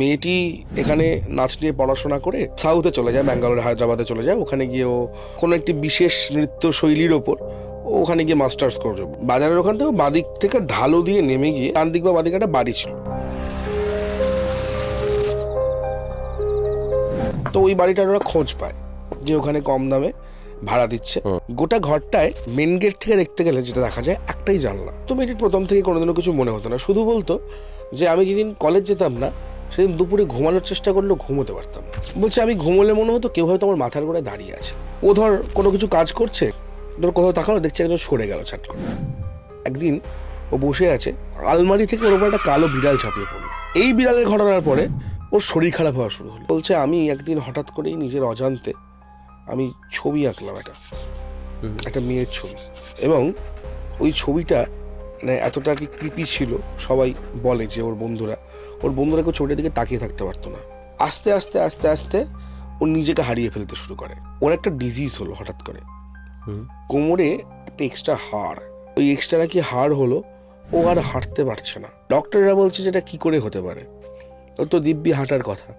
মেয়েটি এখানে নাচ নিয়ে পড়াশোনা করে সাউথে চলে যায় ব্যাঙ্গালোরে হায়দ্রাবাদে চলে যায়। ওখানে গিয়ে ও কোনো একটি বিশেষ নৃত্য শৈলীর ওপর ওখানে গিয়ে মাস্টার্স করবে বাজারের ওখান থেকে বাদিক থেকে ঢালো দিয়ে নেমে গিয়ে ডান দিক বা বাদিক একটা বাড়ি ছিল। তো ওই বাড়িটার ওরা খোঁজ পায় যে ওখানে কম দামে ভাড়া দিচ্ছে। গোটা ঘরটায় মেন গেট থেকে দেখতে গেলে যেটা দেখা যায় একটাই জানলা। তো মেয়েটির প্রথম থেকে কোনোদিনও কিছু মনে হতো না। শুধু বলতো যে আমি যেদিন কলেজ যেতাম না সেদিন দুপুরে ঘুমানোর চেষ্টা করলেও ঘুমোতে পারতাম বলছে আমি ঘুমোলে মনে হতো কেউ হয়তো আমার মাথার গোড়ায় দাঁড়িয়ে আছে। ও ধর কোনো কিছু কাজ করছে ধর কোথাও তাকালো দেখছে একজন সরে গেল ছাট করে। একদিন ও বসে আছে আলমারি থেকে ওর উপর একটা কালো বিড়াল ছাপিয়ে পড়ল। এই বিড়ালের ঘটনার পরে ওর শরীর খারাপ হওয়া শুরু হলো। বলছে আমি একদিন হঠাৎ করেই নিজের অজান্তে আমি ছবি আঁকলাম একটা একটা মেয়ের ছবি। এবং ওই ছবিটা মানে এতটা আর কি কৃপি ছিল? সবাই বলে যে ওর বন্ধুরা ওর বন্ধুরা কেউ ছবিটার দিকে তাকিয়ে থাকতে পারতো না। আস্তে আস্তে আস্তে আস্তে ও নিজেকে হারিয়ে ফেলতে শুরু করে। ওর একটা ডিজিজ হলো হঠাৎ করে। কোমরে একটা এক্সট্রা হাড়। ওই এক্সট্রা নাকি হাড় হলো ও আর হাঁটতে পারছে না। ডক্টররা বলছে যে এটা কি করে হতে পারে? ওর তো দিব্যি হাঁটার কথা।